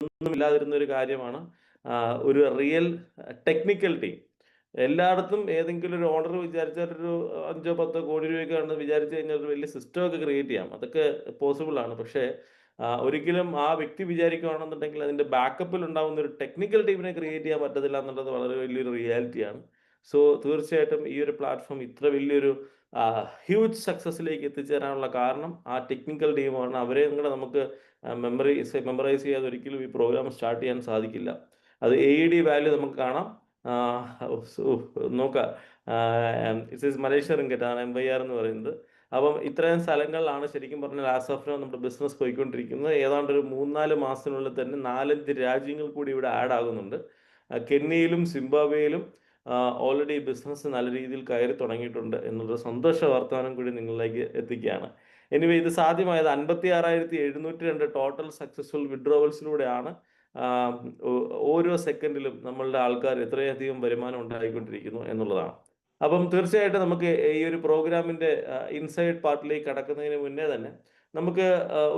ഒന്നുമില്ലാതിരുന്ന ഒരു കാര്യമാണ്. ഒരു റിയൽ ടെക്നിക്കൽ ടീം എല്ലായിടത്തും ഏതെങ്കിലും ഒരു ഓണർ വിചാരിച്ചാൽ ഒരു അഞ്ചോ പത്തോ കോടി രൂപയൊക്കെ ആണെന്ന് വിചാരിച്ചു കഴിഞ്ഞാൽ ഒരു വലിയ സിസ്റ്റം ഒക്കെ ക്രിയേറ്റ് ചെയ്യാം. അതൊക്കെ പോസിബിൾ ആണ്. പക്ഷേ ഒരിക്കലും ആ വ്യക്തി വിചാരിക്കുകയാണെന്നുണ്ടെങ്കിൽ അതിന്റെ ബാക്കപ്പിൽ ഉണ്ടാകുന്ന ഒരു ടെക്നിക്കൽ ടീമിനെ ക്രിയേറ്റ് ചെയ്യാൻ പറ്റത്തില്ല എന്നുള്ളത് വളരെ വലിയൊരു റിയാലിറ്റിയാണ് സോ തീർച്ചയായിട്ടും ഈ ഒരു പ്ലാറ്റ്ഫോം ഇത്ര വലിയൊരു ഹ്യൂജ് സക്സസിലേക്ക് എത്തിച്ചേരാനുള്ള കാരണം ആ ടെക്നിക്കൽ ടീമാണ് അവരെയും കൂടെ നമുക്ക് മെമ്മറൈസ് മെമ്മറൈസ് ചെയ്യാതെ ഒരിക്കലും ഈ പ്രോഗ്രാം സ്റ്റാർട്ട് ചെയ്യാൻ സാധിക്കില്ല. അത് എ ഡി വാല്യൂ നമുക്ക് കാണാം. നോക്കാം. ഇറ്റ്സ് ഇസ് മലേഷ്യ റിങ്കറ്റ് ആണ് എം വൈ ആർ എന്ന് പറയുന്നത്. അപ്പം ഇത്രയും സ്ഥലങ്ങളിലാണ് ശരിക്കും പറഞ്ഞാൽ ആസ് ഓഫ് നമ്മുടെ ബിസിനസ് പോയിക്കൊണ്ടിരിക്കുന്നത്. ഏതാണ്ട് ഒരു മൂന്നാൽ മാസത്തിനുള്ളിൽ തന്നെ നാലഞ്ച് രാജ്യങ്ങൾ കൂടി ഇവിടെ ആഡ് ആകുന്നുണ്ട്. കെന്നിയിലും സിംബാബ്വേയിലും ഓൾറെഡി ബിസിനസ് നല്ല രീതിയിൽ കയറി തുടങ്ങിയിട്ടുണ്ട് എന്നുള്ള സന്തോഷ വർത്തമാനം കൂടി നിങ്ങളിലേക്ക് എത്തിക്കുകയാണ്. എനിവേ ഇത് സാധ്യമായത് അൻപത്തി ആറായിരത്തി എഴുന്നൂറ്റി രണ്ട് ടോട്ടൽ സക്സസ്ഫുൾ വിഡ്രോവൽസിലൂടെയാണ് ഓരോ സെക്കൻഡിലും നമ്മളുടെ ആൾക്കാർ എത്രയധികം വരുമാനം ഉണ്ടായിക്കൊണ്ടിരിക്കുന്നു എന്നുള്ളതാണ്. അപ്പം തീർച്ചയായിട്ടും നമുക്ക് ഈ ഒരു പ്രോഗ്രാമിന്റെ ഇൻസൈഡ് പാർട്ടിലേക്ക് കടക്കുന്നതിന് മുന്നേ തന്നെ നമുക്ക്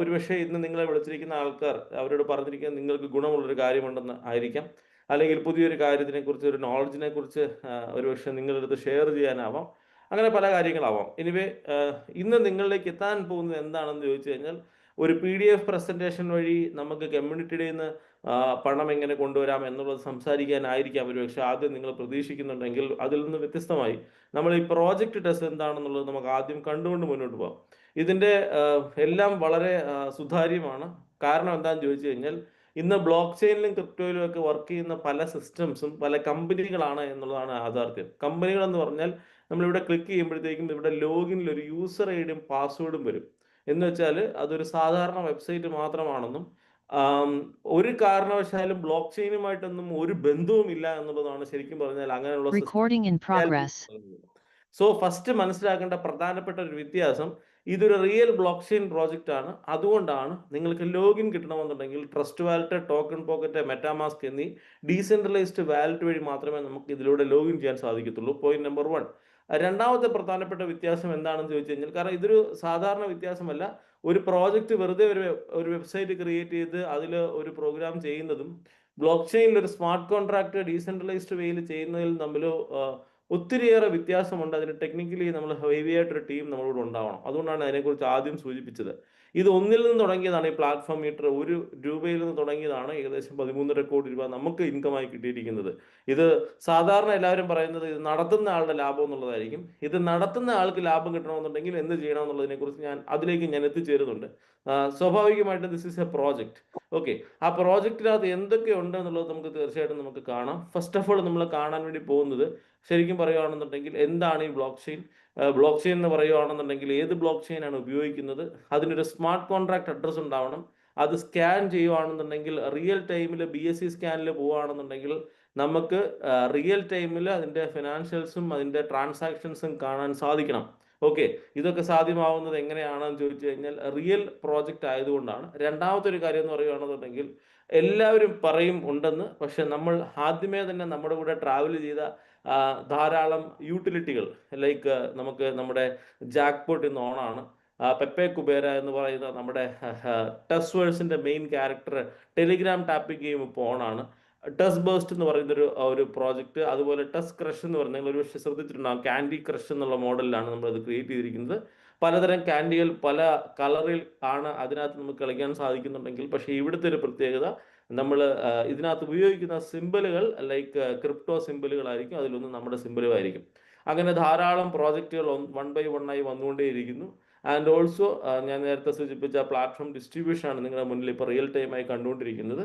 ഒരുപക്ഷെ ഇന്ന് നിങ്ങളെ വിളിച്ചിരിക്കുന്ന ആൾക്കാർ അവരോട് പറഞ്ഞിരിക്കുന്ന നിങ്ങൾക്ക് ഗുണമുള്ളൊരു കാര്യമുണ്ടെന്ന് ആയിരിക്കാം. അല്ലെങ്കിൽ പുതിയൊരു കാര്യത്തിനെ കുറിച്ച് ഒരു നോളജിനെ കുറിച്ച് ഒരുപക്ഷെ നിങ്ങളുടെ അടുത്ത് ഷെയർ ചെയ്യാനാവാം. അങ്ങനെ പല കാര്യങ്ങളാവാം. എനിവേ ഇന്ന് നിങ്ങളിലേക്ക് എത്താൻ പോകുന്നത് എന്താണെന്ന് ചോദിച്ചു കഴിഞ്ഞാൽ ഒരു പി ഡി എഫ് പ്രസന്റേഷൻ വഴി നമുക്ക് കമ്മ്യൂണിറ്റിയുടെ നിന്ന് പണം എങ്ങനെ കൊണ്ടുവരാം എന്നുള്ളത് സംസാരിക്കാനായിരിക്കാം. ഒരു പക്ഷേ ആദ്യം നിങ്ങൾ പ്രതീക്ഷിക്കുന്നുണ്ടെങ്കിൽ അതിൽ നിന്ന് വ്യത്യസ്തമായി നമ്മൾ ഈ പ്രോജക്റ്റ് ടെസ്റ്റ് എന്താണെന്നുള്ളത് നമുക്ക് ആദ്യം കണ്ടുകൊണ്ട് മുന്നോട്ട് പോകാം ഇതിന്റെ എല്ലാം വളരെ സുതാര്യമാണ്. കാരണം എന്താണെന്ന് ചോദിച്ചു കഴിഞ്ഞാൽ ഇന്ന് ബ്ലോക്ക് ചെയിനിലും ക്രിപ്റ്റോയിലും ഒക്കെ വർക്ക് ചെയ്യുന്ന പല സിസ്റ്റംസും പല കമ്പനികളാണ് എന്നുള്ളതാണ് യാഥാർത്ഥ്യം. കമ്പനികൾ എന്ന് പറഞ്ഞാൽ നമ്മളിവിടെ ക്ലിക്ക് ചെയ്യുമ്പോഴത്തേക്കും ഇവിടെ ലോഗിനിൽ ഒരു യൂസർ ഐഡിയും പാസ്വേഡും വരും. എന്ന് വെച്ചാൽ അതൊരു സാധാരണ വെബ്സൈറ്റ് മാത്രമാണെന്നും ഒരു കാരണവശാലും ബ്ലോക്ക് ചെയിനുമായിട്ടൊന്നും ഒരു ബന്ധവും ഇല്ല എന്നുള്ളതാണ് ശരിക്കും പറഞ്ഞാൽ അങ്ങനെയുള്ള സോ ഫസ്റ്റ് മനസ്സിലാക്കേണ്ട പ്രധാനപ്പെട്ട ഒരു വ്യത്യാസം ഇതൊരു റിയൽ ബ്ലോക്ക് ചെയിൻ പ്രോജക്റ്റ് ആണ്. അതുകൊണ്ടാണ് നിങ്ങൾക്ക് ലോഗിൻ കിട്ടണമെന്നുണ്ടെങ്കിൽ trust wallet token pocket MetaMask എന്നീ ഡീസെൻട്രലൈസ്ഡ് വാലറ്റ് വഴി മാത്രമേ നമുക്ക് ഇതിലൂടെ ലോഗിൻ ചെയ്യാൻ സാധിക്കത്തുള്ളൂ. പോയിന്റ് നമ്പർ വൺ രണ്ടാമത്തെ പ്രധാനപ്പെട്ട വ്യത്യാസം എന്താണെന്ന് ചോദിച്ചു കഴിഞ്ഞാൽ കാരണം ഇതൊരു സാധാരണ വ്യത്യാസമല്ല. ഒരു പ്രോജക്റ്റ് വെറുതെ ഒരു ഒരു വെബ്സൈറ്റ് ക്രിയേറ്റ് ചെയ്ത് അതിൽ ഒരു പ്രോഗ്രാം ചെയ്യുന്നതും ബ്ലോക്ക് ചെയിനിൽ ഒരു സ്മാർട്ട് കോൺട്രാക്ട് ഡീസെൻട്രലൈസ്ഡ് വേയിൽ ചെയ്യുന്നതിൽ തമ്മിൽ ഒത്തിരിയേറെ വ്യത്യാസമുണ്ട്. അതിന് ടെക്നിക്കലി നമ്മൾ ഹെവി ആയിട്ടൊരു ടീം നമ്മളോട് ഉണ്ടാവണം. അതുകൊണ്ടാണ് അതിനെക്കുറിച്ച് ആദ്യം സൂചിപ്പിച്ചത്. ഇത് ഒന്നിൽ നിന്ന് തുടങ്ങിയതാണ് ഈ പ്ലാറ്റ്ഫോം മീറ്റർ ഒരു രൂപയിൽ നിന്ന് തുടങ്ങിയതാണ് ഏകദേശം പതിമൂന്നര കോടി രൂപ നമുക്ക് ഇൻകമായി കിട്ടിയിരിക്കുന്നത്. ഇത് സാധാരണ എല്ലാവരും പറയുന്നത് ഇത് നടത്തുന്ന ആളുടെ ലാഭം എന്നുള്ളതായിരിക്കും. ഇത് നടത്തുന്ന ആൾക്ക് ലാഭം കിട്ടണമെന്നുണ്ടെങ്കിൽ എന്ത് ചെയ്യണം എന്നുള്ളതിനെ കുറിച്ച് ഞാൻ അതിലേക്ക് ഞാൻ എത്തിച്ചേരുന്നുണ്ട്. സ്വാഭാവികമായിട്ടും this is a project okay ആ പ്രോജക്റ്റിനകത്ത് എന്തൊക്കെ ഉണ്ട് എന്നുള്ളത് നമുക്ക് തീർച്ചയായിട്ടും നമുക്ക് കാണാം. ഫസ്റ്റ് ഓഫ് ഓൾ നമ്മൾ കാണാൻ വേണ്ടി പോകുന്നത് ശരിക്കും പറയുകയാണെന്നുണ്ടെങ്കിൽ എന്താണ് ഈ ബ്ലോക്ക് ചെയിൻ ബ്ലോക്ക് ചെയിൻ എന്ന് പറയുകയാണെന്നുണ്ടെങ്കിൽ ഏത് ബ്ലോക്ക് ചെയിൻ ആണ് ഉപയോഗിക്കുന്നത്? അതിനൊരു സ്മാർട്ട് കോൺട്രാക്ട് അഡ്രസ് ഉണ്ടാവണം. അത് സ്കാൻ ചെയ്യുവാണെന്നുണ്ടെങ്കിൽ റിയൽ ടൈമിൽ ബി എസ് സി സ്കാനിൽ പോവുകയാണെന്നുണ്ടെങ്കിൽ നമുക്ക് റിയൽ ടൈമിൽ അതിന്റെ ഫിനാൻഷ്യൽസും അതിന്റെ ട്രാൻസാക്ഷൻസും കാണാൻ സാധിക്കണം. ഓക്കെ ഇതൊക്കെ സാധ്യമാവുന്നത് എങ്ങനെയാണെന്ന് ചോദിച്ചു കഴിഞ്ഞാൽ റിയൽ പ്രോജക്റ്റ് ആയതുകൊണ്ടാണ്. രണ്ടാമത്തെ ഒരു കാര്യം എന്ന് പറയുകയാണെന്നുണ്ടെങ്കിൽ എല്ലാവരും പറയും ഉണ്ടെന്ന്. പക്ഷെ നമ്മൾ ആദ്യമേ തന്നെ നമ്മുടെ കൂടെ ട്രാവൽ ചെയ്ത ധാരാളം യൂട്ടിലിറ്റികൾ ലൈക്ക് നമുക്ക് നമ്മുടെ ജാക്ക്പോട്ട് ഇന്ന് ഓണാണ്. പെപ്പെ കുബേര എന്ന് പറയുന്ന നമ്മുടെ ടെസ് വേഴ്സിന്റെ main character Telegram tapping game ഇപ്പോൾ ഓണാണ്. ടെസ് ബേസ്റ്റ് എന്ന് പറയുന്ന ഒരു ഒരു പ്രോജക്റ്റ് അതുപോലെ ടെസ് ക്രഷ് എന്ന് പറയുന്ന ഒരു പക്ഷേ ശ്രദ്ധിച്ചിട്ടുണ്ടാകും ക്യാൻഡി ക്രഷ് എന്നുള്ള മോഡലിലാണ് നമ്മൾ അത് ക്രിയേറ്റ് ചെയ്തിരിക്കുന്നത്. പലതരം ക്യാൻഡികൾ പല കളറിൽ ആണ് അതിനകത്ത് നമുക്ക് കളിക്കാൻ സാധിക്കുന്നുണ്ടെങ്കിൽ പക്ഷേ ഇവിടുത്തെ ഒരു പ്രത്യേകത നമ്മൾ ഇതിനകത്ത് ഉപയോഗിക്കുന്ന സിമ്പിളുകൾ ലൈക്ക് ക്രിപ്റ്റോ സിമ്പിളുകളായിരിക്കും. അതിലൊന്ന് നമ്മുടെ സിമ്പിളും ആയിരിക്കും അങ്ങനെ ധാരാളം പ്രോജക്റ്റുകൾ വൺ ബൈ വൺ ആയി വന്നുകൊണ്ടേയിരിക്കുന്നു. ആൻഡ് ഓൾസോ ഞാൻ നേരത്തെ സൂചിപ്പിച്ച പ്ലാറ്റ്ഫോം ഡിസ്ട്രിബ്യൂഷൻ ആണ് നിങ്ങളുടെ മുന്നിൽ ഇപ്പോൾ റിയൽ ടൈമായി കണ്ടുകൊണ്ടിരിക്കുന്നത്.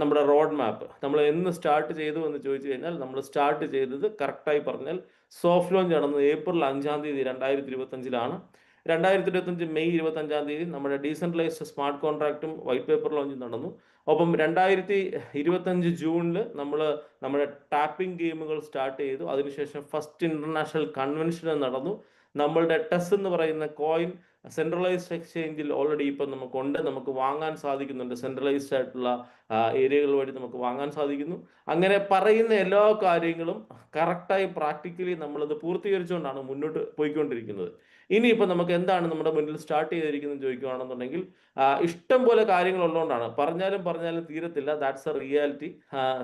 നമ്മുടെ റോഡ് മാപ്പ് നമ്മൾ എന്ന് സ്റ്റാർട്ട് ചെയ്തു എന്ന് ചോദിച്ചു കഴിഞ്ഞാൽ നമ്മൾ സ്റ്റാർട്ട് ചെയ്തത് കറക്റ്റായി പറഞ്ഞാൽ സോഫ്റ്റ് ലോഞ്ച് നടന്നത് ഏപ്രിൽ അഞ്ചാം തീയതി രണ്ടായിരത്തി ഇരുപത്തഞ്ചിലാണ്. രണ്ടായിരത്തി ഇരുപത്തഞ്ച് മെയ് ഇരുപത്തി അഞ്ചാം തീയതി നമ്മുടെ ഡീസെൻട്രലൈസ്ഡ് സ്മാർട്ട് കോൺട്രാക്റ്റും വൈറ്റ് പേപ്പർ ലോഞ്ചും നടന്നു. ഒപ്പം രണ്ടായിരത്തി ഇരുപത്തഞ്ച് ജൂണിൽ നമ്മൾ നമ്മുടെ ടാപ്പിംഗ് ഗെയിമുകൾ സ്റ്റാർട്ട് ചെയ്തു. അതിനുശേഷം ഫസ്റ്റ് ഇന്റർനാഷണൽ കൺവെൻഷൻ നടന്നു. നമ്മളുടെ ടെസ് എന്ന് പറയുന്ന കോയിൻ സെൻട്രലൈസ്ഡ് എക്സ്ചേഞ്ചിൽ ഓൾറെഡി ഇപ്പം നമുക്കുണ്ട്. നമുക്ക് വാങ്ങാൻ സാധിക്കുന്നുണ്ട്. സെൻട്രലൈസ്ഡ് ആയിട്ടുള്ള ഏരിയകൾ വഴി നമുക്ക് വാങ്ങാൻ സാധിക്കുന്നു. അങ്ങനെ പറയുന്ന എല്ലാ കാര്യങ്ങളും കറക്റ്റായി പ്രാക്ടിക്കലി നമ്മളത് പൂർത്തീകരിച്ചുകൊണ്ടാണ് മുന്നോട്ട് പോയിക്കൊണ്ടിരിക്കുന്നത്. ഇനിയിപ്പോൾ നമുക്ക് എന്താണ് നമ്മുടെ മുന്നിൽ സ്റ്റാർട്ട് ചെയ്തിരിക്കുന്നത് ചോദിക്കുകയാണെന്നുണ്ടെങ്കിൽ ഇഷ്ടം പോലെ കാര്യങ്ങൾ ഉള്ളതുകൊണ്ടാണ് പറഞ്ഞാലും പറഞ്ഞാലും തീരത്തില്ല. ദാറ്റ്സ് എ റിയാലിറ്റി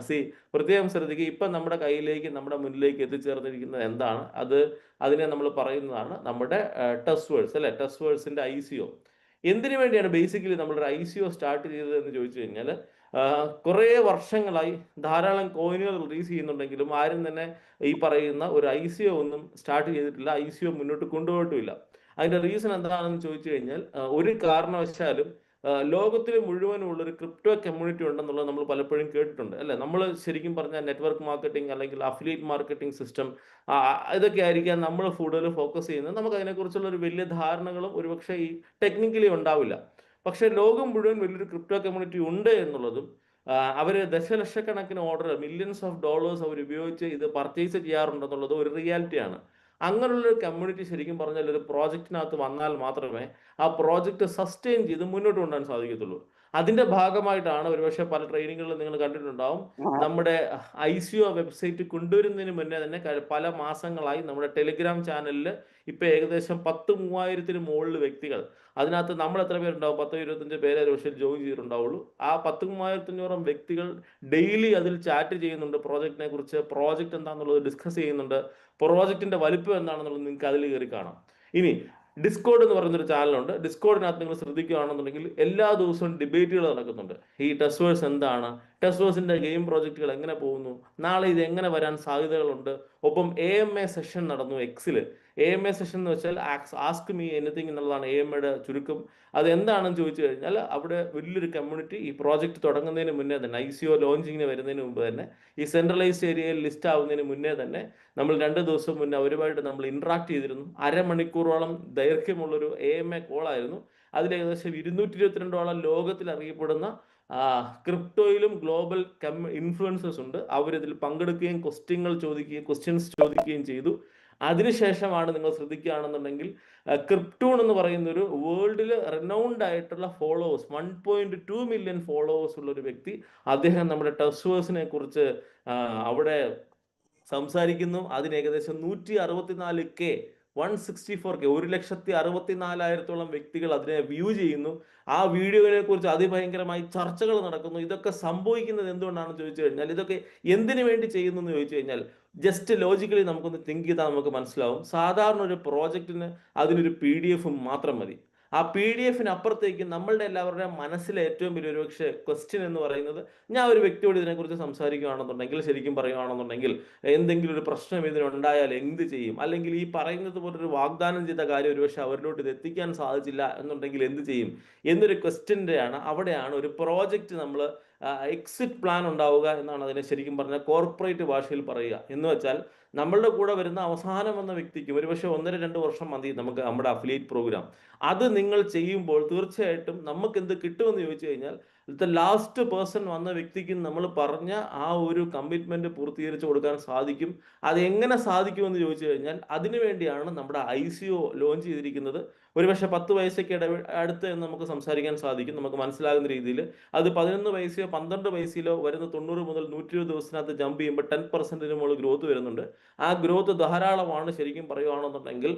സി പ്രത്യേകം ശ്രദ്ധിക്കുക. ഇപ്പം നമ്മുടെ കയ്യിലേക്ക് നമ്മുടെ മുന്നിലേക്ക് എത്തിച്ചേർന്നിരിക്കുന്നത് എന്താണ്? അത് അതിനെ നമ്മൾ പറയുന്നതാണ് നമ്മുടെ ടെസ്റ്റ് വേഴ്സ് അല്ലെ? ടെസ്റ്റ് വേഴ്സിന്റെ ഐ സി ഒ എന്തിനു വേണ്ടിയാണ് ബേസിക്കലി നമ്മളൊരു ഐ സി ഒ സ്റ്റാർട്ട് ചെയ്തത് എന്ന് ചോദിച്ചു കഴിഞ്ഞാൽ കുറേ വർഷങ്ങളായി ധാരാളം കോയിനുകൾ റിലീസ് ചെയ്യുന്നുണ്ടെങ്കിലും ആരും തന്നെ ഈ പറയുന്ന ഒരു ഐ സി ഒ ഒന്നും സ്റ്റാർട്ട് ചെയ്തിട്ടില്ല ഐ സി ഒ മുന്നോട്ട് കൊണ്ടുപോയിട്ടില്ല അതിന്റെ റീസൺ എന്താണെന്ന് ചോദിച്ചു കഴിഞ്ഞാൽ ഒരു കാരണവശാലും ലോകത്തിൽ മുഴുവനുള്ള ഒരു ക്രിപ്റ്റോ കമ്മ്യൂണിറ്റി ഉണ്ടെന്നുള്ളത് നമ്മൾ പലപ്പോഴും കേട്ടിട്ടുണ്ട് അല്ലെ? നമ്മൾ ശരിക്കും പറഞ്ഞാൽ നെറ്റ്വർക്ക് മാർക്കറ്റിംഗ് അല്ലെങ്കിൽ അഫിലിയേറ്റ് മാർക്കറ്റിംഗ് സിസ്റ്റം ഇതൊക്കെ ആയിരിക്കാം നമ്മൾ കൂടുതൽ ഫോക്കസ് ചെയ്യുന്നത്. നമുക്ക് അതിനെക്കുറിച്ചുള്ള ഒരു വലിയ ധാരണകളും ഒരുപക്ഷെ ഈ ടെക്നിക്കലി ഉണ്ടാവില്ല. പക്ഷെ ലോകം മുഴുവൻ വലിയൊരു ക്രിപ്റ്റോ കമ്മ്യൂണിറ്റി ഉണ്ട് എന്നുള്ളതും അവർ ദശലക്ഷക്കണക്കിന് ഓർഡർ മില്യൺസ് ഓഫ് ഡോളേഴ്സ് അവർ ഉപയോഗിച്ച് ഇത് പർച്ചേസ് ചെയ്യാറുണ്ടെന്നുള്ളത് ഒരു റിയാലിറ്റിയാണ് അങ്ങനെയുള്ളൊരു കമ്മ്യൂണിറ്റി ശരിക്കും പറഞ്ഞാൽ ഒരു പ്രോജക്റ്റിനകത്ത് വന്നാൽ മാത്രമേ ആ പ്രോജക്റ്റ് സസ്റ്റെയിൻ ചെയ്ത് മുന്നോട്ട് കൊണ്ടുപോകാൻ സാധിക്കത്തുള്ളൂ. അതിന്റെ ഭാഗമായിട്ടാണ് ഒരുപക്ഷെ പല ട്രെയിനിങ്ങുകളിൽ നിങ്ങൾ കണ്ടിട്ടുണ്ടാവും. നമ്മുടെ ഐ സി ഒ വെബ്സൈറ്റ് കൊണ്ടുവരുന്നതിന് മുന്നേ തന്നെ പല മാസങ്ങളായി നമ്മുടെ ടെലിഗ്രാം ചാനലിൽ ഇപ്പൊ ഏകദേശം പത്ത് മൂവായിരത്തിന് മുകളിൽ വ്യക്തികൾ. അതിനകത്ത് നമ്മൾ എത്ര പേരുണ്ടാവും? പത്തോ ഇരുപത്തഞ്ച് പേരെ ഒരുപക്ഷെ ജോയിൻ ചെയ്തിട്ടുണ്ടാവുള്ളൂ. ആ പത്ത് മൂവായിരത്തഞ്ഞൂറം വ്യക്തികൾ ഡെയിലി അതിൽ ചാറ്റ് ചെയ്യുന്നുണ്ട്. പ്രോജക്റ്റിനെ കുറിച്ച് പ്രോജക്റ്റ് എന്താണെന്നുള്ളത് ഡിസ്കസ് ചെയ്യുന്നുണ്ട്. പ്രോജക്റ്റിന്റെ വലിപ്പം എന്താണെന്നുള്ളത് നിങ്ങൾക്ക് അതിൽ കയറി കാണാം. ഇനി ഡിസ്കോഡ് എന്ന് പറയുന്നൊരു ചാനലുണ്ട് ഡിസ്കോഡിനകത്ത് നിങ്ങൾ ശ്രദ്ധിക്കുകയാണെന്നുണ്ടെങ്കിൽ എല്ലാ ദിവസവും ഡിബേറ്റുകൾ നടക്കുന്നുണ്ട്. ഈ ടെസ്വേഴ്സ് എന്താണ്? ടെസ്വേഴ്സിന്റെ ഗെയിം പ്രോജക്റ്റുകൾ എങ്ങനെ പോകുന്നു? നാളെ ഇത് എങ്ങനെ വരാൻ സാധ്യതകളുണ്ട്? ഒപ്പം എ എം എ സെഷൻ നടന്നു എക്സിൽ എ എം എ സെഷൻ എന്ന് വെച്ചാൽ ആസ്ക് മീ എനിത്തിങ് എന്നുള്ളതാണ് എ എം എയുടെ ചുരുക്കം. അത് എന്താണെന്ന് ചോദിച്ചു കഴിഞ്ഞാൽ അവിടെ വലിയൊരു കമ്മ്യൂണിറ്റി ഈ പ്രോജക്റ്റ് തുടങ്ങുന്നതിന് മുന്നേ തന്നെ ഐ സി ഒ ലോഞ്ചിങ്ങിന് വരുന്നതിന് മുമ്പ് തന്നെ ഈ സെൻട്രലൈസ്ഡ് ഏരിയയിൽ ലിസ്റ്റ് ആവുന്നതിന് മുന്നേ തന്നെ നമ്മൾ രണ്ട് ദിവസം മുന്നേ അവരുമായിട്ട് നമ്മൾ ഇന്ററാക്ട് ചെയ്തിരുന്നു. അരമണിക്കൂറോളം ദൈർഘ്യമുള്ളൊരു എ എം എ കോളായിരുന്നു അതിൽ ഏകദേശം ഇരുന്നൂറ്റി ഇരുപത്തിരണ്ടോളം ലോകത്തിൽ അറിയപ്പെടുന്ന ക്രിപ്റ്റോയിലും ഗ്ലോബൽ ഇൻഫ്ലുവൻസേഴ്സ് ഉണ്ട്. അവരിതിൽ പങ്കെടുക്കുകയും ക്വസ്റ്റ്യങ്ങൾ ചോദിക്കുകയും ക്വസ്റ്റ്യൻസ് ചോദിക്കുകയും ചെയ്തു. അതിനുശേഷമാണ് നിങ്ങൾ ശ്രദ്ധിക്കുകയാണെന്നുണ്ടെങ്കിൽ ക്രിപ്റ്റൂൺ എന്ന് പറയുന്ന ഒരു വേൾഡിൽ റിനൗണ്ട് ആയിട്ടുള്ള followers one point two million followers ഉള്ള ഒരു വ്യക്തി അദ്ദേഹം നമ്മുടെ ടെസ്റ്റേഴ്സിനെ കുറിച്ച് അവിടെ സംസാരിക്കുന്നു. അതിന് ഏകദേശം നൂറ്റി അറുപത്തിനാല് K one sixty four K ഒരു ലക്ഷത്തി അറുപത്തി നാലായിരത്തോളം വ്യക്തികൾ അതിനെ വ്യൂ ചെയ്യുന്നു. ആ വീഡിയോയെ കുറിച്ച് അതിഭയങ്കരമായി ചർച്ചകൾ നടക്കുന്നു. ഇതൊക്കെ സംഭവിക്കുന്നത് എന്തുകൊണ്ടാണെന്ന് ചോദിച്ചു കഴിഞ്ഞാൽ ഇതൊക്കെ എന്തിനു വേണ്ടി ചെയ്യുന്നു എന്ന് ചോദിച്ചു കഴിഞ്ഞാൽ ജസ്റ്റ് ലോജിക്കലി നമുക്കൊന്ന് തിങ്ക് ചെയ്താൽ നമുക്ക് മനസ്സിലാവും. സാധാരണ ഒരു പ്രോജക്റ്റിന് അതിനൊരു പി ഡി എഫ് മാത്രം മതി. ആ പി ഡി എഫിന് അപ്പുറത്തേക്ക് നമ്മളുടെ എല്ലാവരുടെയും മനസ്സിലെ ഏറ്റവും വലിയ ഒരുപക്ഷെ ക്വസ്റ്റ്യൻ എന്ന് പറയുന്നത് ഞാൻ ഒരു വ്യക്തിയോട് ഇതിനെക്കുറിച്ച് സംസാരിക്കുകയാണെന്നുണ്ടെങ്കിൽ ശരിക്കും പറയുകയാണെന്നുണ്ടെങ്കിൽ എന്തെങ്കിലും ഒരു പ്രശ്നം ഇതിനുണ്ടായാൽ എന്ത് ചെയ്യും? അല്ലെങ്കിൽ ഈ പറയുന്നത് പോലൊരു വാഗ്ദാനം ചെയ്ത കാര്യം ഒരുപക്ഷെ അവരിലോട്ട് ഇത് എത്തിക്കാൻ സാധിച്ചില്ല എന്നുണ്ടെങ്കിൽ എന്ത് ചെയ്യും? എന്നൊരു ക്വസ്റ്റ്യന്റെയാണ് അവിടെയാണ് ഒരു പ്രോജക്റ്റ് നമ്മൾ എക്സിറ്റ് പ്ലാൻ ഉണ്ടാവുക എന്നാണ് അതിനെ ശരിക്കും പറഞ്ഞാൽ കോർപ്പറേറ്റ് ഭാഷയിൽ പറയുക. എന്ന് വെച്ചാൽ നമ്മളുടെ കൂടെ വരുന്ന അവസാനം വന്ന വ്യക്തിക്ക് ഒരുപക്ഷെ ഒന്നര രണ്ട് വർഷം മതി നമുക്ക് നമ്മുടെ അഫിലിയേറ്റ് പ്രോഗ്രാം അത് നിങ്ങൾ ചെയ്യുമ്പോൾ തീർച്ചയായിട്ടും നമുക്ക് എന്ത് കിട്ടുമെന്ന് ചോദിച്ചു കഴിഞ്ഞാൽ ഇത്തെ ലാസ്റ്റ് പേഴ്സൺ വന്ന വ്യക്തിക്ക് നമ്മൾ പറഞ്ഞ ആ ഒരു കമ്മിറ്റ്മെന്റ് പൂർത്തീകരിച്ചു കൊടുക്കാൻ സാധിക്കും. അത് എങ്ങനെ സാധിക്കുമെന്ന് ചോദിച്ചു കഴിഞ്ഞാൽ അതിനു വേണ്ടിയാണ് നമ്മുടെ ഐ സി ഒ ലോഞ്ച് ചെയ്തിരിക്കുന്നത്. ഒരുപക്ഷെ പത്ത് വയസ്സൊക്കെ ഇട അടുത്ത് എന്ന് നമുക്ക് സംസാരിക്കാൻ സാധിക്കും. നമുക്ക് മനസ്സിലാകുന്ന രീതിയിൽ അത് പതിനൊന്ന് വയസ്സിലോ പന്ത്രണ്ട് വയസ്സിലോ വരുന്ന തൊണ്ണൂറ് മുതൽ നൂറ്റി ഇരുപത് ദിവസത്തിനകത്ത് ജമ്പ് ചെയ്യുമ്പോൾ ടെൻ പെർസെന്റിന് മുകളിൽ ഗ്രോത്ത് വരുന്നുണ്ട്. ആ ഗ്രോത്ത് ധാരാളമാണ് ശരിക്കും പറയുകയാണെന്നുണ്ടെങ്കിൽ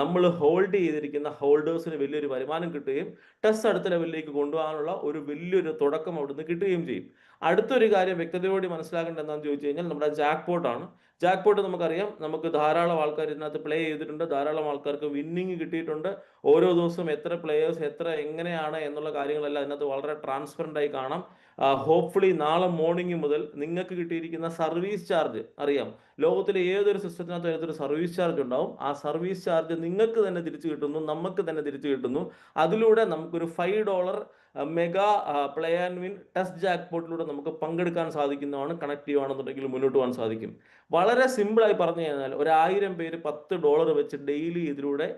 നമ്മൾ ഹോൾഡ് ചെയ്തിരിക്കുന്ന ഹോൾഡേഴ്സിന് വലിയൊരു വരുമാനം കിട്ടുകയും ടെസ്റ്റ് അടുത്ത ലെവലിലേക്ക് കൊണ്ടുപോകാനുള്ള ഒരു വലിയൊരു തുടക്കം അവിടുന്ന് കിട്ടുകയും ചെയ്യും. അടുത്തൊരു കാര്യം വ്യക്തതയോടെ മനസ്സിലാക്കേണ്ടത് എന്താണെന്ന് ചോദിച്ചു കഴിഞ്ഞാൽ നമ്മുടെ ജാക്ക് പോട്ടാണ് ജാക്ക് പോട്ട് നമുക്കറിയാം. നമുക്ക് ധാരാളം ആൾക്കാർ ഇതിനകത്ത് പ്ലേ ചെയ്തിട്ടുണ്ട്. ധാരാളം ആൾക്കാർക്ക് വിന്നിങ് കിട്ടിയിട്ടുണ്ട്. ഓരോ ദിവസവും എത്ര പ്ലേയേഴ്സ് എത്ര എങ്ങനെയാണ് എന്നുള്ള കാര്യങ്ങളെല്ലാം അതിനകത്ത് വളരെ ട്രാൻസ്പെറന്റ് ആയി കാണാം. ഹോപ്പ്ഫുള്ളി നാളെ മോർണിംഗ് മുതൽ നിങ്ങൾക്ക് കിട്ടിയിരിക്കുന്ന സർവീസ് ചാർജ് അറിയാം. ലോകത്തിലെ ഏതൊരു സിസ്റ്റത്തിനകത്ത് ഏതൊരു സർവീസ് ചാർജ് ഉണ്ടാവും. ആ സർവീസ് ചാർജ് നിങ്ങൾക്ക് തന്നെ തിരിച്ചു കിട്ടുന്നു. നമുക്ക് തന്നെ തിരിച്ചു കിട്ടുന്നു. അതിലൂടെ നമുക്കൊരു five dollar mega play and win test Jack പോട്ടിലൂടെ നമുക്ക് പങ്കെടുക്കാൻ സാധിക്കുന്നതാണ് കണക്ട് ചെയ്യുകയാണെന്നുണ്ടെങ്കിൽ മുന്നോട്ട് പോകാൻ സാധിക്കും. വളരെ സിമ്പിളായി പറഞ്ഞു കഴിഞ്ഞാൽ ഒരായിരം പേര് പത്ത് ഡോളർ വെച്ച് ഡെയിലി ഇതിലൂടെ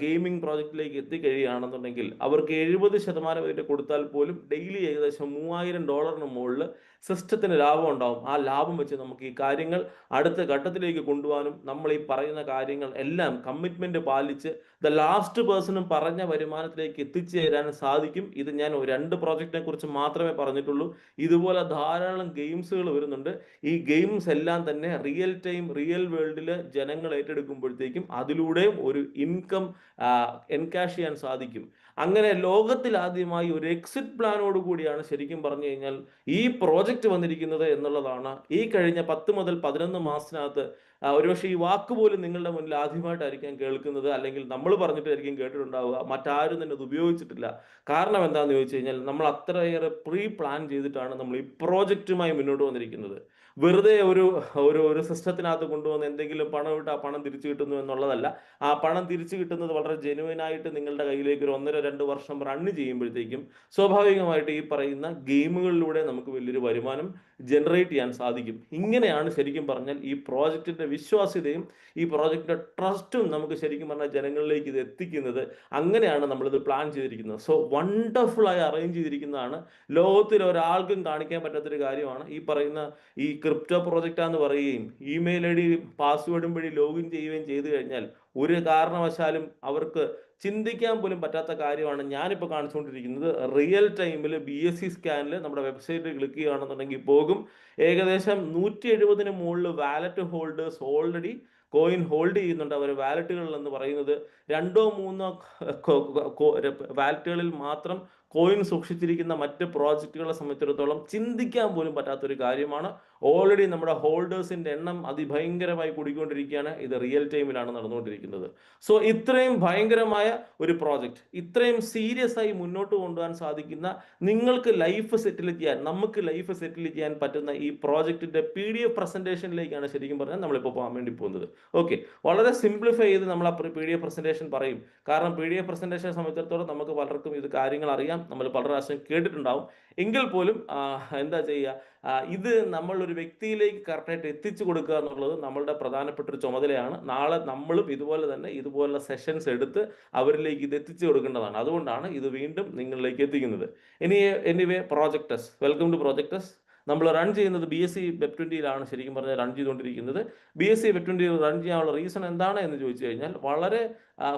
ഗെയിമിംഗ് പ്രോജക്റ്റിലേക്ക് എത്തിക്കഴിയുകയാണെന്നുണ്ടെങ്കിൽ അവർക്ക് എഴുപത് ശതമാനം ഇതിന്റെ കൊടുത്താൽ പോലും ഡെയിലി ഏകദേശം മൂവായിരം ഡോളറിന് മുകളിൽ സിസ്റ്റത്തിന് ലാഭം ഉണ്ടാവും. ആ ലാഭം വെച്ച് നമുക്ക് ഈ കാര്യങ്ങൾ അടുത്ത ഘട്ടത്തിലേക്ക് കൊണ്ടുപോകാനും നമ്മൾ ഈ പറയുന്ന കാര്യങ്ങൾ എല്ലാം കമ്മിറ്റ്മെന്റ് പാലിച്ച് ദ ലാസ്റ്റ് പേഴ്സണും പറഞ്ഞ വരുമാനത്തിലേക്ക് എത്തിച്ചേരാൻ സാധിക്കും. ഇത് ഞാൻ രണ്ട് പ്രോജക്റ്റിനെ കുറിച്ച് മാത്രമേ പറഞ്ഞിട്ടുള്ളൂ. ഇതുപോലെ ധാരാളം ഗെയിംസുകൾ വരുന്നുണ്ട്. ഈ ഗെയിംസ് എല്ലാം തന്നെ റിയൽ ടൈം റിയൽ വേൾഡിൽ ജനങ്ങൾ ഏറ്റെടുക്കുമ്പോഴത്തേക്കും അതിലൂടെയും ഒരു ഇൻകം എൻകാഷ് ചെയ്യാൻ സാധിക്കും. അങ്ങനെ ലോകത്തിൽ ആദ്യമായി ഒരു എക്സിറ്റ് പ്ലാനോട് കൂടിയാണ് ശരിക്കും പറഞ്ഞു കഴിഞ്ഞാൽ ഈ പ്രോജക്റ്റ് വന്നിരിക്കുന്നത് എന്നുള്ളതാണ്. ഈ കഴിഞ്ഞ പത്ത് മുതൽ പതിനൊന്ന് മാസത്തിനകത്ത് ഒരുപക്ഷെ ഈ വാക്ക് പോലും നിങ്ങളുടെ മുന്നിൽ ആദ്യമായിട്ടായിരിക്കാം കേൾക്കുന്നത്. അല്ലെങ്കിൽ നമ്മൾ പറഞ്ഞിട്ടായിരിക്കും കേട്ടിട്ടുണ്ടാവുക. മറ്റാരും തന്നെ അത് ഉപയോഗിച്ചിട്ടില്ല. കാരണം എന്താണെന്ന് ചോദിച്ചു കഴിഞ്ഞാൽ നമ്മൾ അത്രയേറെ പ്രീ പ്ലാൻ ചെയ്തിട്ടാണ് നമ്മൾ ഈ പ്രോജക്റ്റുമായി മുന്നോട്ട് വന്നിരിക്കുന്നത്. വെറുതെ ഒരു ഒരു ഒരു സിസ്റ്റത്തിനകത്ത് കൊണ്ടുവന്ന് എന്തെങ്കിലും പണം ഇട്ട് ആ പണം തിരിച്ചു കിട്ടുന്നു എന്നുള്ളതല്ല. ആ പണം തിരിച്ചു കിട്ടുന്നത് വളരെ ജെനുവൻ ആയിട്ട് നിങ്ങളുടെ കയ്യിലേക്ക് ഒരു ഒന്നര രണ്ട് വർഷം റണ്ണ് ചെയ്യുമ്പോഴത്തേക്കും സ്വാഭാവികമായിട്ട് ഈ പറയുന്ന ഗെയിമുകളിലൂടെ നമുക്ക് വലിയൊരു വരുമാനം ജനറേറ്റ് ചെയ്യാൻ സാധിക്കും. ഇങ്ങനെയാണ് ശരിക്കും പറഞ്ഞാൽ ഈ പ്രോജക്റ്റിന്റെ വിശ്വാസ്യതയും ഈ പ്രോജക്റ്റിന്റെ ട്രസ്റ്റും നമുക്ക് ശരിക്കും പറഞ്ഞാൽ ജനങ്ങളിലേക്ക് ഇത് എത്തിക്കുന്നത്. അങ്ങനെയാണ് നമ്മളിത് പ്ലാൻ ചെയ്തിരിക്കുന്നത്. സോ വണ്ടർഫുള്ളായി അറേഞ്ച് ചെയ്തിരിക്കുന്നതാണ്. ലോകത്തിൽ ഒരാൾക്കും കാണിക്കാൻ പറ്റാത്തൊരു കാര്യമാണ്. ഈ പറയുന്ന ഈ ക്രിപ്റ്റോ പ്രോജക്റ്റാന്ന് പറയുകയും ഇമെയിൽ ഐ ഡി പാസ്വേഡും വഴി ലോഗിൻ ചെയ്യുകയും ചെയ്തു കഴിഞ്ഞാൽ ഒരു കാരണവശാലും അവർക്ക് ചിന്തിക്കാൻ പോലും പറ്റാത്ത കാര്യമാണ് ഞാനിപ്പോൾ കാണിച്ചുകൊണ്ടിരിക്കുന്നത്. റിയൽ ടൈമിൽ ബി എസ് സി സ്കാനിൽ നമ്മുടെ വെബ്സൈറ്റിൽ ക്ലിക്ക് ചെയ്യുകയാണെന്നുണ്ടെങ്കിൽ പോകും. ഏകദേശം നൂറ്റി എഴുപതിന് മുകളിൽ wallet holders already coin hold ചെയ്യുന്നുണ്ട്. അവർ വാലറ്റുകളിൽ എന്ന് പറയുന്നത് രണ്ടോ മൂന്നോ വാലറ്റുകളിൽ മാത്രം കോയിൻ സൂക്ഷിച്ചിരിക്കുന്ന മറ്റ് പ്രോജക്റ്റുകളെ സംബന്ധിച്ചിടത്തോളം ചിന്തിക്കാൻ പോലും പറ്റാത്തൊരു കാര്യമാണ്. ഓൾറെഡി നമ്മുടെ ഹോൾഡേഴ്സിന്റെ എണ്ണം അതിഭയങ്കരമായി കൂടിക്കൊണ്ടിരിക്കുകയാണ്. ഇത് റിയൽ ടൈമിലാണ് നടന്നുകൊണ്ടിരിക്കുന്നത്. സോ ഇത്രയും ഭയങ്കരമായ ഒരു പ്രോജക്റ്റ് ഇത്രയും സീരിയസ് ആയി മുന്നോട്ട് കൊണ്ടുപോകാൻ സാധിക്കുന്ന നിങ്ങൾക്ക് ലൈഫ് സെറ്റിൽ ചെയ്യാൻ നമുക്ക് ലൈഫ് സെറ്റിൽ ചെയ്യാൻ പറ്റുന്ന ഈ പ്രോജക്റ്റിന്റെ പി ഡി എഫ് പ്രസന്റേഷനിലേക്കാണ് ശരിക്കും പറഞ്ഞാൽ നമ്മളിപ്പോൾ പോകാൻ വേണ്ടി പോകുന്നത്. ഓക്കെ വളരെ സിംപ്ലിഫൈ ചെയ്ത് നമ്മൾ പി ഡി എഫ് പ്രസന്റേഷൻ പറയും. കാരണം പി ഡി എഫ് പ്രസന്റേഷനെ സംബന്ധിച്ചിടത്തോളം നമുക്ക് പലർക്കും ഇത് കാര്യങ്ങൾ അറിയാം. നമ്മൾ പല പ്രാവശ്യം കേട്ടിട്ടുണ്ടാവും. എങ്കിൽ പോലും എന്താ ചെയ്യുക? ഇത് നമ്മൾ ഒരു വ്യക്തിയിലേക്ക് കറക്റ്റായിട്ട് എത്തിച്ചു കൊടുക്കുക എന്നുള്ളത് നമ്മളുടെ പ്രധാനപ്പെട്ട ഒരു ചുമതലയാണ്. നാളെ നമ്മളും ഇതുപോലെ തന്നെ ഇതുപോലുള്ള സെഷൻസ് എടുത്ത് അവരിലേക്ക് ഇത് എത്തിച്ചു കൊടുക്കേണ്ടതാണ്. അതുകൊണ്ടാണ് ഇത് വീണ്ടും നിങ്ങളിലേക്ക് എത്തിക്കുന്നത്. ഇനി anyway projects welcome to projects നമ്മൾ റൺ ചെയ്യുന്നത് ബി എസ് സി വെബ് ട്വന്റിയിലാണ് ശരിക്കും പറഞ്ഞാൽ റൺ ചെയ്തുകൊണ്ടിരിക്കുന്നത്. ബി എസ് സി വെബ് ട്വന്റിയിൽ റൺ ചെയ്യാനുള്ള റീസൺ എന്താണ് എന്ന് ചോദിച്ചു കഴിഞ്ഞാൽ വളരെ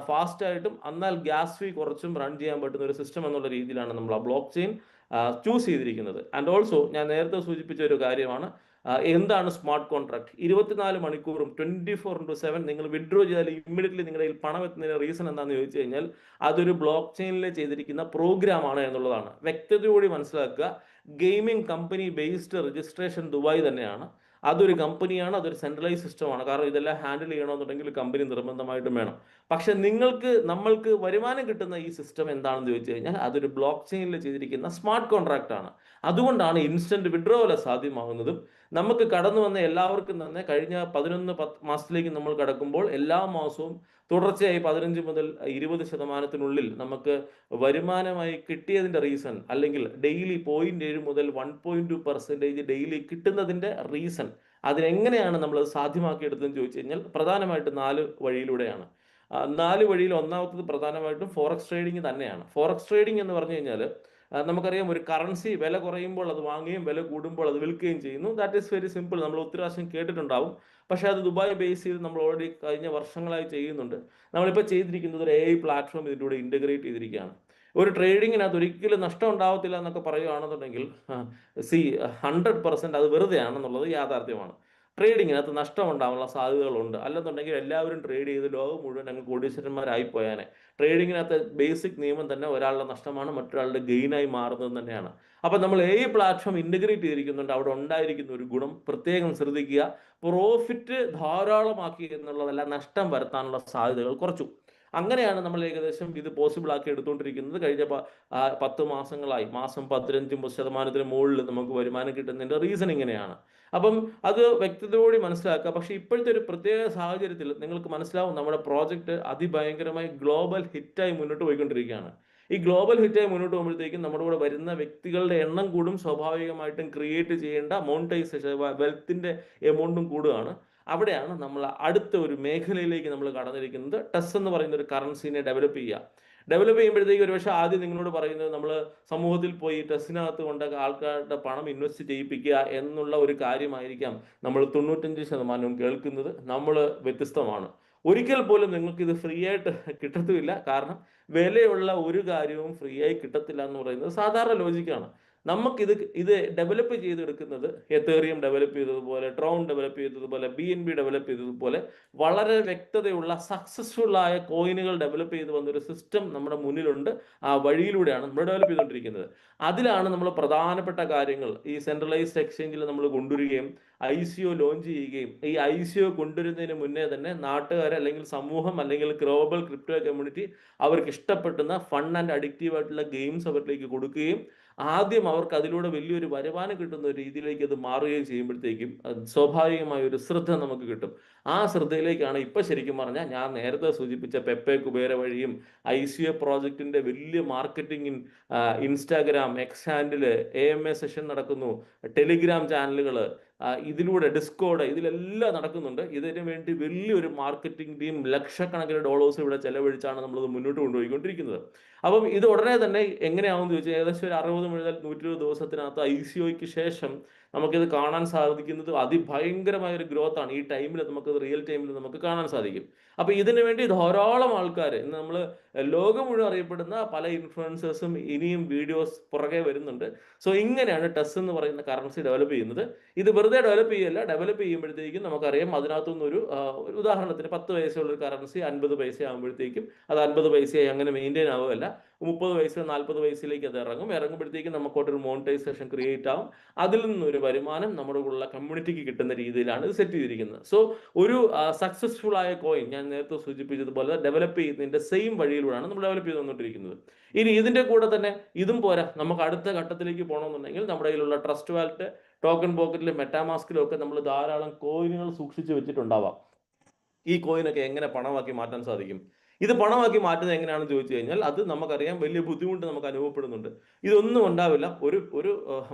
ഫാസ്റ്റായിട്ടും എന്നാൽ ഗ്യാസ് ഫീ കുറച്ചും റൺ ചെയ്യാൻ പറ്റുന്ന ഒരു സിസ്റ്റം എന്നുള്ള രീതിയിലാണ് നമ്മൾ ആ ബ്ലോക്ക് ചെയിൻ ചൂസ് ചെയ്തിരിക്കുന്നത്. ആൻഡ് ഓൾസോ ഞാൻ നേരത്തെ സൂചിപ്പിച്ച ഒരു കാര്യമാണ് എന്താണ് സ്മാർട്ട് കോൺട്രാക്ട് ഇരുപത്തിനാല് മണിക്കൂറും ട്വന്റി ഫോർ ഇന്റു സെവൻ നിങ്ങൾ വിഡ്രോ ചെയ്താൽ ഇമ്മീഡിയറ്റ്ലി നിങ്ങളുടെ കയ്യിൽ പണം എത്തുന്നതിന് റീസൺ എന്താണെന്ന് ചോദിച്ചു കഴിഞ്ഞാൽ അതൊരു ബ്ലോക്ക് ചെയിനിൽ ചെയ്തിരിക്കുന്ന പ്രോഗ്രാം ആണ് എന്നുള്ളതാണ്. വ്യക്തതയോടെ മനസ്സിലാക്കുക gaming company based registration Dubai തന്നെയാണ്. അതൊരു കമ്പനിയാണ് അതൊരു സെൻട്രലൈസ് സിസ്റ്റമാണ് കാരണം ഇതെല്ലാം ഹാൻഡിൽ ചെയ്യണമെന്നുണ്ടെങ്കിൽ കമ്പനി നിർബന്ധമായിട്ടും വേണം. പക്ഷെ നിങ്ങൾക്ക് നമ്മൾക്ക് വരുമാനം കിട്ടുന്ന ഈ സിസ്റ്റം എന്താണെന്ന് ചോദിച്ചു കഴിഞ്ഞാൽ അതൊരു ബ്ലോക്ക് ചെയിനിൽ ചെയ്തിരിക്കുന്ന സ്മാർട്ട് കോൺട്രാക്ട് ആണ്. അതുകൊണ്ടാണ് ഇൻസ്റ്റന്റ് വിഡ്രോവൽ സാധ്യമാകുന്നതും നമുക്ക് കടന്നു വന്ന എല്ലാവർക്കും തന്നെ കഴിഞ്ഞ പതിനൊന്ന് പത്ത് മാസത്തിലേക്ക് നമ്മൾ കടക്കുമ്പോൾ എല്ലാ മാസവും തുടർച്ചയായി പതിനഞ്ച് മുതൽ ഇരുപത് ശതമാനത്തിനുള്ളിൽ നമുക്ക് വരുമാനമായി കിട്ടിയതിന്റെ റീസൺ അല്ലെങ്കിൽ ഡെയിലി പോയിന്റ് ഏഴ് മുതൽ one point two percentage daily കിട്ടുന്നതിന്റെ reason അതിനെങ്ങനെയാണ് നമ്മൾ സാധ്യമാക്കിയെടുത്തതെന്ന് ചോദിച്ചു കഴിഞ്ഞാൽ പ്രധാനമായിട്ടും നാല് വഴിയിലൂടെയാണ്. നാല് വഴിയിൽ ഒന്നാമത്തത് പ്രധാനമായിട്ടും ഫോറക്സ് ട്രേഡിംഗ് തന്നെയാണ്. ഫോറക്സ് ട്രേഡിംഗ് എന്ന് പറഞ്ഞു കഴിഞ്ഞാൽ നമുക്കറിയാം ഒരു കറൻസി വില കുറയുമ്പോൾ അത് വാങ്ങുകയും വില കൂടുമ്പോൾ അത് വിൽക്കുകയും ചെയ്യുന്നു. ദാറ്റ് ഈസ് വെരി സിമ്പിൾ നമ്മൾ ഒത്തിരി പ്രാവശ്യം കേട്ടിട്ടുണ്ടാവും. പക്ഷെ അത് ദുബായ് ബേസ് ചെയ്ത് നമ്മൾ ഓൾറെഡി കഴിഞ്ഞ വർഷങ്ങളായി ചെയ്യുന്നുണ്ട്. നമ്മളിപ്പോൾ ചെയ്തിരിക്കുന്നത് ഒരു എ ഐ പ്ലാറ്റ്ഫോം ഇതിന്റെ കൂടെ ചെയ്തിരിക്കുകയാണ്. ഒരു ട്രേഡിങ്ങിനകത്ത് ഒരിക്കലും നഷ്ടം ഉണ്ടാവത്തില്ല എന്നൊക്കെ പറയുകയാണെന്നുണ്ടെങ്കിൽ സി ഹൺഡ്രഡ് പെർസെന്റ് അത് വെറുതെയാണെന്നുള്ളത് യാഥാർത്ഥ്യമാണ്. ട്രേഡിങ്ങിനകത്ത് നഷ്ടം ഉണ്ടാവാനുള്ള സാധ്യതകളുണ്ട്. അല്ലെന്നുണ്ടെങ്കിൽ എല്ലാവരും ട്രേഡ് ചെയ്ത് ലോകം മുഴുവൻ അങ്ങ് കോടീശ്വരന്മാരായി പോയാനെ. ട്രേഡിങ്ങിനകത്ത് ബേസിക് നിയമം തന്നെ ഒരാളുടെ നഷ്ടമാണ് മറ്റൊരാളുടെ ഗെയിനായി മാറുന്നത് തന്നെയാണ്. അപ്പം നമ്മൾ ഏ പ്ലാറ്റ്ഫോം ഇന്റഗ്രേറ്റ് ചെയ്തിരിക്കുന്നുണ്ട്. അവിടെ ഉണ്ടായിരിക്കുന്ന ഒരു ഗുണം പ്രത്യേകം ശ്രദ്ധിക്കുക. പ്രോഫിറ്റ് ധാരാളമാക്കി എന്നുള്ളതല്ല നഷ്ടം വരുത്താനുള്ള സാധ്യതകൾ കുറച്ചു. അങ്ങനെയാണ് നമ്മൾ ഏകദേശം ഇത് പോസിബിൾ ആക്കി എടുത്തുകൊണ്ടിരിക്കുന്നത് കഴിഞ്ഞ പത്ത് മാസങ്ങളായി. മാസം പതിനഞ്ചും ശതമാനത്തിന് മുകളിൽ നമുക്ക് വരുമാനം കിട്ടുന്നതിന്റെ റീസൺ ഇങ്ങനെയാണ്. അപ്പം അത് വ്യക്തതയോടെ മനസ്സിലാക്കുക. പക്ഷേ ഇപ്പോഴത്തെ ഒരു പ്രത്യേക സാഹചര്യത്തിൽ നിങ്ങൾക്ക് മനസ്സിലാവും നമ്മുടെ പ്രോജക്റ്റ് അതിഭയങ്കരമായി ഗ്ലോബൽ ഹിറ്റായി മുന്നോട്ട് പോയിക്കൊണ്ടിരിക്കുകയാണ്. ഈ ഗ്ലോബൽ ഹിറ്റായി മുന്നോട്ട് പോകുമ്പോഴത്തേക്കും നമ്മുടെ കൂടെ വരുന്ന വ്യക്തികളുടെ എണ്ണം കൂടും. സ്വാഭാവികമായിട്ടും ക്രിയേറ്റ് ചെയ്യേണ്ട മോണിറ്റൈസേഷൻ വെൽത്തിന്റെ എമൗണ്ടും കൂടുകയാണ്. അവിടെയാണ് നമ്മൾ അടുത്ത ഒരു മേഖലയിലേക്ക് നമ്മൾ കടന്നിരിക്കുന്നത്. ടെസ് എന്ന് പറയുന്ന ഒരു കറൻസിനെ ഡെവലപ്പ് ചെയ്യുക. ഡെവലപ്പ് ചെയ്യുമ്പോഴത്തേക്ക് ഒരുപക്ഷെ ആദ്യം നിങ്ങളോട് പറയുന്നത് നമ്മൾ സമൂഹത്തിൽ പോയി ടെസ്റ്റിനകത്ത് കൊണ്ട് ആൾക്കാരുടെ പണം ഇൻവെസ്റ്റ് ചെയ്യിപ്പിക്കുക എന്നുള്ള ഒരു കാര്യമായിരിക്കാം നമ്മൾ തൊണ്ണൂറ്റഞ്ച് ശതമാനവും കേൾക്കുന്നത്. നമ്മൾ വ്യത്യസ്തമാണ്. ഒരിക്കൽ പോലും നിങ്ങൾക്ക് ഇത് ഫ്രീ ആയിട്ട് കിട്ടത്തുമില്ല. കാരണം വിലയുള്ള ഒരു കാര്യവും ഫ്രീ ആയി കിട്ടത്തില്ല എന്ന് പറയുന്നത് സാധാരണ ലോജിക്കാണ് നമുക്കിത് ഇത് ഡെവലപ്പ് ചെയ്തെടുക്കുന്നത് എത്തേറിയം ഡെവലപ്പ് ചെയ്തതുപോലെ ട്രോൺ ഡെവലപ്പ് ചെയ്തതുപോലെ ബി എൻ ബി ഡെവലപ്പ് ചെയ്തതുപോലെ വളരെ വ്യക്തതയുള്ള സക്സസ്ഫുൾ ആയ കോയിനുകൾ ഡെവലപ്പ് ചെയ്ത് വന്നൊരു സിസ്റ്റം നമ്മുടെ മുന്നിലുണ്ട്. ആ വഴിയിലൂടെയാണ് നമ്മൾ ഡെവലപ്പ് ചെയ്തുകൊണ്ടിരിക്കുന്നത്. അതിലാണ് നമ്മൾ പ്രധാനപ്പെട്ട കാര്യങ്ങൾ. ഈ സെൻട്രലൈസ്ഡ് എക്സ്ചേഞ്ചിൽ നമ്മൾ കൊണ്ടുവരികയും ഐ സി ഒ ലോഞ്ച് ചെയ്യുകയും ഈ ഐ സി ഒ കൊണ്ടുവരുന്നതിന് മുന്നേ തന്നെ നാട്ടുകാർ അല്ലെങ്കിൽ സമൂഹം അല്ലെങ്കിൽ ഗ്ലോബൽ ക്രിപ്റ്റോ കമ്മ്യൂണിറ്റി അവർക്ക് ഇഷ്ടപ്പെടുന്ന ഫൺ ആൻഡ് അഡിക്റ്റീവ് ആയിട്ടുള്ള ഗെയിംസ് അവരിലേക്ക് കൊടുക്കുകയും ആദ്യം അവർക്ക് അതിലൂടെ വലിയൊരു വരുമാനം കിട്ടുന്ന രീതിയിലേക്ക് അത് മാറുകയും ചെയ്യുമ്പോഴത്തേക്കും സ്വാഭാവികമായ ഒരു ശ്രദ്ധ നമുക്ക് കിട്ടും. ആ ശ്രദ്ധയിലേക്കാണ് ഇപ്പൊ ശരിക്കും പറഞ്ഞാൽ ഞാൻ നേരത്തെ സൂചിപ്പിച്ച പെപ്പെ കുബേര വഴിയും ഐ സി എ പ്രോജക്റ്റിന്റെ വലിയ marketing Instagram X handle A M A session നടക്കുന്നു. ടെലിഗ്രാം ചാനലുകൾ ഇതിലൂടെ ഡിസ്കോഡ് ഇതിലെല്ലാം നടക്കുന്നുണ്ട്. ഇതിനു വേണ്ടി വലിയൊരു മാർക്കറ്റിംഗ് ടീം ലക്ഷക്കണക്കിന് ഡോളേഴ്സ് ഇവിടെ ചെലവഴിച്ചാണ് നമ്മളിത് മുന്നോട്ട് കൊണ്ടുപോയിക്കൊണ്ടിരിക്കുന്നത്. അപ്പം ഇത് ഉടനെ തന്നെ എങ്ങനെയാവും ചോദിച്ചാൽ ഏകദേശം ഒരു അറുപത് മുതൽ നൂറ്റി ഇരുപത് ദിവസത്തിനകത്ത് ഐ സി ഒക്ക് ശേഷം നമുക്കിത് കാണാൻ സാധിക്കുന്നത് അതിഭയങ്കരമായ ഒരു ഗ്രോത്ത് ആണ്. ഈ ടൈമിൽ നമുക്ക് റിയൽ ടൈമിൽ നമുക്ക് കാണാൻ സാധിക്കും. അപ്പൊ ഇതിനു വേണ്ടി ധാരാളം ആൾക്കാർ ഇന്ന് നമ്മൾ ലോകം മുഴുവൻ അറിയപ്പെടുന്ന പല ഇൻഫ്ലുവൻസേഴ്സും ഇനിയും വീഡിയോസ് പുറകെ വരുന്നുണ്ട്. സോ ഇങ്ങനെയാണ് ടെസ് എന്ന് പറയുന്ന കറൻസി ഡെവലപ്പ് ചെയ്യുന്നത്. ഇത് വെറുതെ ഡെവലപ്പ് ചെയ്യല്ല ഡെവലപ്പ് ചെയ്യുമ്പോഴത്തേക്കും നമുക്കറിയാം അതിനകത്തുനിന്ന് ഒരു ഉദാഹരണത്തിന് പത്ത് പൈസയുള്ള ഒരു കറൻസി അൻപത് പൈസ ആകുമ്പോഴത്തേക്കും അത് അൻപത് പൈസയായി അങ്ങനെ മെയിന്റെയിൻ ആവുമല്ല മുപ്പത് വയസ്സ് നാൽപ്പത് വയസ്സിലേക്ക് അത് ഇറങ്ങും. ഇറങ്ങുമ്പോഴത്തേക്കും നമുക്കോട്ടൊരു മോണിറ്റൈസേഷൻ ക്രിയേറ്റ് ആവും. അതിൽ നിന്നൊരു വരുമാനം നമ്മുടെ ഉള്ള കമ്മ്യൂണിറ്റിക്ക് കിട്ടുന്ന രീതിയിലാണ് ഇത് സെറ്റ് ചെയ്തിരിക്കുന്നത്. സോ ഒരു സക്സസ്ഫുൾ ആയ കോയിൻ ഞാൻ നേരത്തെ സൂചിപ്പിച്ചതുപോലെ ഡെവലപ്പ് ചെയ്യുന്നതിന്റെ സെയിം വഴിയിലൂടെയാണ് നമ്മൾ ഡെവലപ്പ് ചെയ്ത് വന്നുകൊണ്ടിരിക്കുന്നത്. ഇനി ഇതിന്റെ കൂടെ തന്നെ ഇതും പോരാ. നമുക്ക് അടുത്ത ഘട്ടത്തിലേക്ക് പോകണമെന്നുണ്ടെങ്കിൽ നമ്മുടെ കയ്യിലുള്ള ട്രസ്റ്റ് വാലറ്റ് ടോക്കൺ പോക്കറ്റിലും മെറ്റാമാസ്കിലും ഒക്കെ നമ്മൾ ധാരാളം കോയിനുകൾ സൂക്ഷിച്ചു വെച്ചിട്ടുണ്ടാവാം. ഈ കോയിനൊക്കെ എങ്ങനെ പണമാക്കി മാറ്റാൻ സാധിക്കും? ഇത് പണമാക്കി മാറ്റുന്നത് എങ്ങനെയാണെന്ന് ചോദിച്ചു കഴിഞ്ഞാൽ അത് നമുക്കറിയാം വലിയ ബുദ്ധിമുട്ട് നമുക്ക് അനുഭവപ്പെടുന്നുണ്ട്. ഇതൊന്നും ഉണ്ടാവില്ല. ഒരു ഒരു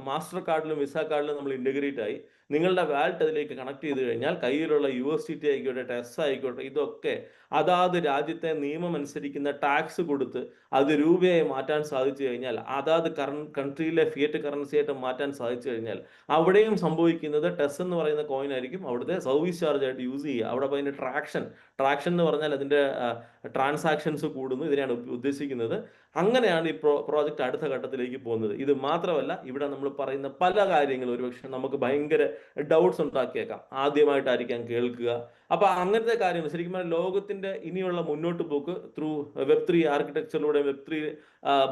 മാസ്റ്റർ കാർഡിലും വിസ കാർഡിലും നമ്മൾ ഇന്റഗ്രേറ്റ് ആയി നിങ്ങളുടെ വാൾട്ട് അതിലേക്ക് കണക്ട് ചെയ്ത് കഴിഞ്ഞാൽ കയ്യിലുള്ള യൂണിവേഴ്സിറ്റി ആയിക്കോട്ടെ ടെസ് ആയിക്കോട്ടെ ഇതൊക്കെ അതാത് രാജ്യത്തെ നിയമം അനുസരിക്കുന്ന ടാക്സ് കൊടുത്ത് അത് രൂപയായി മാറ്റാൻ സാധിച്ചു കഴിഞ്ഞാൽ അതാത് കറ കൺട്രിയിലെ ഫിയറ്റ് കറൻസി ആയിട്ട് മാറ്റാൻ സാധിച്ചു കഴിഞ്ഞാൽ അവിടെയും സംഭവിക്കുന്നത് ടെസ് എന്ന് പറയുന്ന കോയിൻ ആയിരിക്കും അവിടുത്തെ സർവീസ് ചാർജ് ആയിട്ട് യൂസ് ചെയ്യുക. അവിടെ അതിന്റെ ട്രാക്ഷൻ ട്രാക്ഷൻ എന്ന് പറഞ്ഞാൽ അതിന്റെ ട്രാൻസാക്ഷൻസ് കൂടുന്നു. ഇതിനെയാണ് ഉദ്ദേശിക്കുന്നത്. അങ്ങനെയാണ് ഈ പ്രോ പ്രോജക്റ്റ് അടുത്ത ഘട്ടത്തിലേക്ക് പോകുന്നത്. ഇത് മാത്രമല്ല ഇവിടെ നമ്മൾ പറയുന്ന പല കാര്യങ്ങളും ഒരുപക്ഷെ നമുക്ക് ഭയങ്കര ഡൗട്ട്സ് ഉണ്ടാക്കിയേക്കാം. ആദ്യമായിട്ടായിരിക്കാം കേൾക്കുക. അപ്പൊ അങ്ങനത്തെ കാര്യങ്ങൾ ശരിക്കും പറഞ്ഞാൽ ലോകത്തിന്റെ ഇനിയുള്ള മുന്നോട്ട് പോക്ക് ത്രൂ വെബ് ത്രീ ആർക്കിടെക്ചറിലൂടെ വെബ് ത്രീ